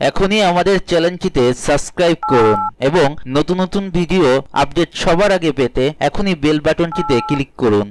এখনই আমাদের চ্যানেলটিতে সাবস্ক্রাইব করুন এবং নতুন নতুন ভিডিও আপডেট সবার আগে পেতে এখনই বেল বাটনটিতে ক্লিক করুন।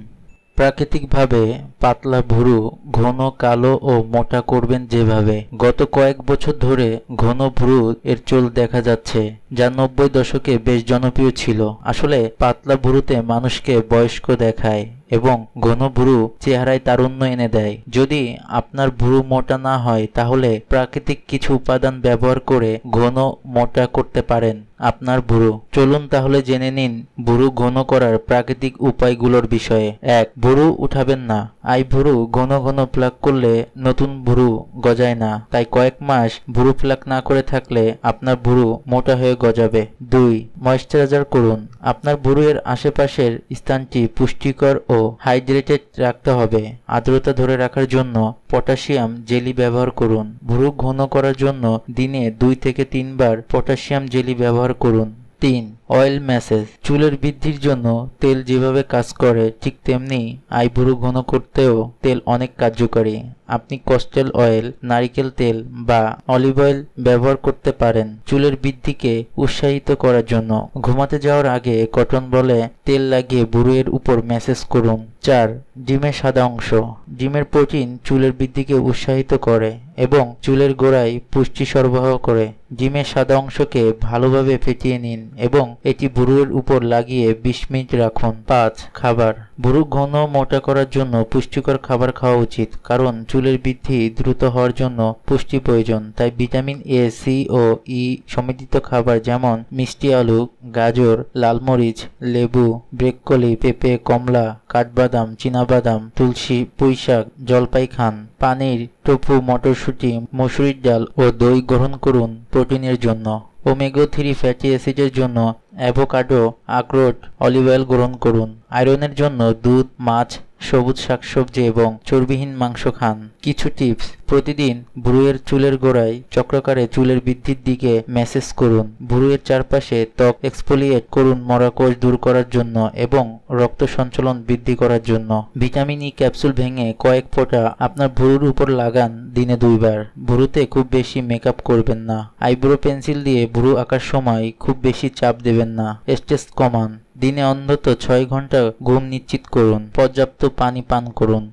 প্রাকৃতিকভাবে পাতলা ভুরু ঘন, কালো ও মোটা করবেন যেভাবে। গত কয়েক বছর ধরে ঘন ভুরু এর চুল দেখা যাচ্ছে, যা নব্বই দশকে বেশ জনপ্রিয় ছিল। আসলে পাতলা ভুরুতে মানুষকে বয়স্ক দেখায় এবং ঘন ভুরু চেহারায় তারুণ্য এনে দেয়। যদি আপনার ভুরু মোটা না হয়, তাহলে প্রাকৃতিক কিছু উপাদান ব্যবহার করে ঘন, মোটা করতে পারেন। আপনার ভুরু চলুন তাহলে জেনে নিন ভুরু ঘন করার প্রাকৃতিক উপায়গুলোর বিষয়ে। এক ভুরু উঠাবেন না। আই ভুরু ঘন ঘন প্লাক করলে নতুন ভুরু গজায় না। তাই কয়েক মাস ভুরু প্লাক না করে থাকলে আপনার ভুরু মোটা হয়ে গজাবে। দুই, ময়েশ্চারাইজার করুন। আপনার ভুরু এর আশেপাশের স্থানটি পুষ্টিকর ও হাইড্রেটেড রাখতে হবে। আর্দ্রতা ধরে রাখার জন্য পটাশিয়াম জেলি ব্যবহার করুন। ভুরু ঘন করার জন্য দিনে দুই থেকে তিনবার পটাশিয়াম জেলি ব্যবহার করুন। তিন। অয়েল ম্যাসেজ চুলের বৃদ্ধির জন্য তেল যেভাবে কাজ করে, ঠিক তেমনি আইভুরু ঘন করতেও তেল অনেক কার্যকরী। আপনি কস্টেল অয়েল নারিকেল তেল বা অলিভ অয়েল ব্যবহার করতে পারেন চুলের বৃদ্ধিকে উৎসাহিত করার জন্য। ঘুমাতে যাওয়ার আগে কটন বলে তেল লাগিয়ে বুড়োয়ের উপর ম্যাসেজ করুন চার ডিমের সাদা অংশ। ডিমের প্রোটিন চুলের বৃদ্ধিকে উৎসাহিত করে এবং চুলের গোড়ায় পুষ্টি সরবরাহ করে। ডিমের সাদা অংশকে ভালোভাবে ফেটিয়ে নিন এবং এটি বুড়োর উপর লাগিয়ে বিশ মিনিট রাখুন। পাঁচ, খাবার। বুড়ো ঘন মোটা করার জন্য পুষ্টিকর খাবার খাওয়া উচিত, কারণ চুলের বৃদ্ধি দ্রুত হওয়ার জন্য পুষ্টি প্রয়োজন। তাই ভিটামিন এ, সি ও ই সমৃদ্ধ খাবার যেমন মিষ্টি আলু, গাজর, লালমরিচ, লেবু ব্রেককলি পেঁপে, কমলা, কাঠবাদাম, চীনাবাদাম, তুলসী, পুঁইশাক জলপাই খান পানির, টোফু, মটরশুঁটি, মসুরির ডাল ও দই গ্রহণ করুন প্রোটিনের জন্য। ওমেগো থ্রি ফ্যাটি অ্যাসিডের জন্য অ্যাভোকাডো আখরোট অলিভ অয়েল গ্রহণ করুন। আয়রনের জন্য দুধ মাছ সবুজ শাকসবজি এবং চর্বিহীন মাংস খান। কিছু টিপস, প্রতিদিন ভ্রুয়ের চুলের গোড়ায় চক্রাকারে চুলের বৃদ্ধির দিকে ম্যাসেজ করুন। ভ্রুয়ের চারপাশে ত্বক এক্সফোলিয়েট করুন মরা কোষ দূর করার জন্য এবং রক্ত সঞ্চালন বৃদ্ধি করার জন্য। ভিটামিন ই ক্যাপসুল ভেঙে কয়েক ফোঁটা আপনার ভ্রুর উপর লাগান দিনে দুইবার। ভ্রুতে খুব বেশি মেকআপ করবেন না। আইব্রো পেন্সিল দিয়ে ভ্রু আঁকার সময় খুব বেশি চাপ দেবেন না। স্ট্রেস কমান। দিনে অন্তত ছয় ঘণ্টা ঘুম নিশ্চিত করুন, পর্যাপ্ত পানি পান করুন।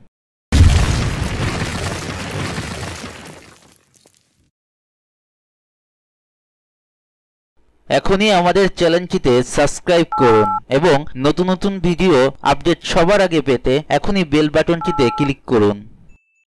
এখনই আমাদের চ্যানেলটিতে সাবস্ক্রাইব করুন এবং নতুন নতুন ভিডিও আপডেট সবার আগে পেতে এখনই বেল বাটনটিতে ক্লিক করুন।